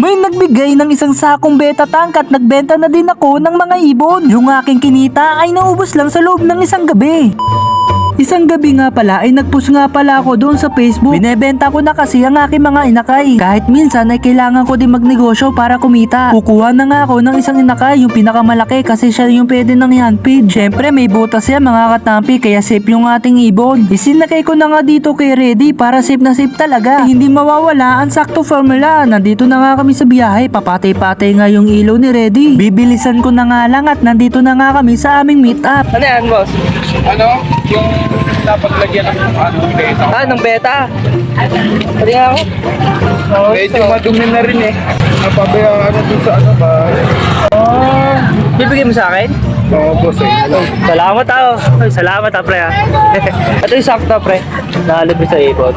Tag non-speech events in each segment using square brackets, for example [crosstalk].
May nagbigay ng isang sakong beta tank at nagbenta na din ako ng mga ibon. Yung aking kinita ay naubos lang sa loob ng isang gabi. Isang gabi nga pala ay nagpost nga pala ako doon sa Facebook. Binebenta ko na kasi ang aking mga inakay. Kahit minsan ay kailangan ko din magnegosyo para kumita. Kukuha na nga ako ng isang inakay, yung pinakamalaki kasi siya yung pwede ng handpid. Syempre may butas yan mga katampi kaya safe yung ating ibon. Isinakay ko na nga dito kay Ready para safe na safe talaga. Hindi mawawala ang sakto formula. Nandito na nga kami sa biyahe. Papatay-patay nga yung ilaw ni Ready. Bibilisan ko na nga lang at nandito na nga kami sa aming meet up. Ano yan, boss? Ano? Yung dapat lagyan ng ano, beta. Ah, ng beta. Pwede nga ako. Oh, Medyo madumi na rin eh. Napabayaan ano dun sa ano ba? Oh, bibigyan mo sa akin? Oo, boss eh. Salamat ako. Ay, salamat ah, pre ah. [laughs] Ito yung sakto, pre. Nakalibre sa ipot.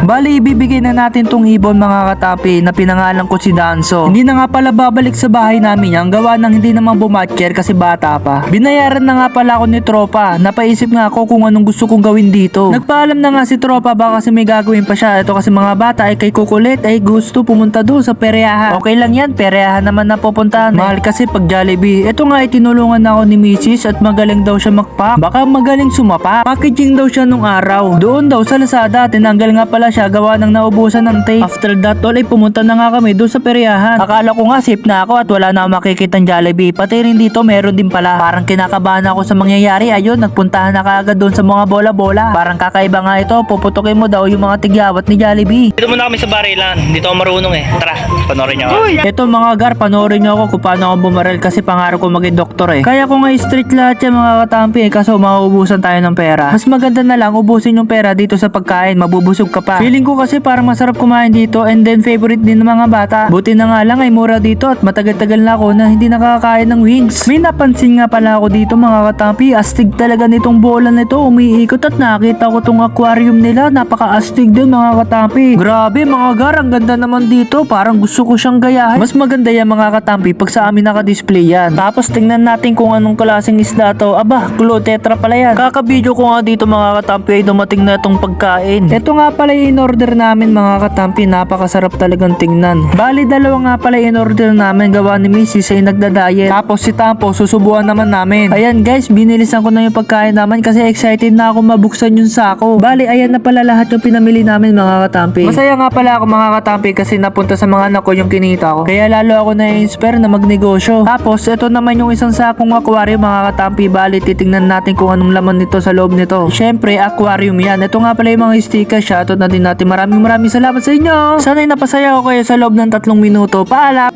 Bali, ibibigay na natin tong ibon mga katapi na pinangalan ko si Danso. Hindi na nga pala babalik sa bahay namin yan, gawa ng hindi naman bumatcher kasi bata pa. Binayaran na nga pala ako ni Tropa. Napaisip nga ako kung anong gusto kong gawin dito. Nagpaalam na nga si Tropa baka kasi may gagawin pa siya. Ito kasi mga bata ay kay kukulit ay gusto pumunta doon sa peryahan. Okay lang yan, peryahan naman na pupuntahan. Mahal kasi pag Jollibee. Ito nga ay tinulungan ako ni Mrs. at magaling daw siya magpak. Baka magaling sumapak. Packaging daw siya nung araw. Doon daw sa Lazada, tinanggal nga pala siya gawa ng naubusan ng tape. After that all ay pumunta na nga kami doon sa peryahan. Akala ko nga safe na ako at wala na akong makikitang Jollibee. Pati rin dito meron din pala. Parang kinakabahan ako sa mangyayari. Ayun, nagpuntahan na kaagad doon sa mga bola-bola. Parang kakaiba nga ito. Puputukin mo daw yung mga tigyawat ni Jollibee. Dito muna kami sa barilan. Dito ako marunong eh. Tara, panoorin niyo ako. Ito mga gar, panoorin nyo ako kung paano ako bumarel kasi pangarap ko maging doktor eh. Kaya ko nga street lahat yan mga katampi eh, kaso mauubusan tayo ng pera. Mas maganda na lang ubusin yung pera dito sa pagkain, mabubusog ka pa. Feeling ko kasi parang masarap kumain dito and then favorite din ng mga bata. Buti na nga lang ay mura dito at matagal-tagal na ako na hindi nakakain ng wings. May napansin nga pala ako dito mga katampi, astig talaga nitong bola nito, umiikot at nakita ko tong aquarium nila, napaka-astig din mga katampi. Grabe mga gar, ang ganda naman dito, parang gusto ko siyang gayahin. Mas maganda yan mga katampi pag sa amin naka-display yan. Tapos tingnan natin kung anong klaseng isda to. Aba, Clue Tetra pala yan. Kakabidyo ko nga dito mga katampi ay dumating na itong pagkain. Ito nga pala yung in-order namin mga katampi, napakasarap talagang tingnan. Bali dalawa nga pala in-order namin gawa ni Mrs. ay nagda-diet. Tapos si Tampo susubuan naman namin. Ayan guys, binilisan ko na yung pagkain naman kasi excited na ako mabuksan yung sako. Bali, ayan na pala lahat yung pinamili namin mga katampi. Masaya nga pala ako mga katampi kasi napunta sa mga anak ko yung kinita ko. Kaya lalo ako na-inspire na magnegosyo. Tapos, ito naman yung isang sakong aquarium mga katampi. Bali, titingnan natin kung anong laman nito sa loob nito. Syempre, aquarium yan. Ito nga pala yung mga sticker. Shoutout na din natin. Maraming maraming salamat sa inyo. Sana'y napasaya ko kayo sa loob ng tatlong minuto. Paalam!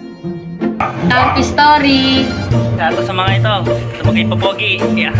Happy story! Shoutout sa mga ito. Sa mga ipapogi. Yeah.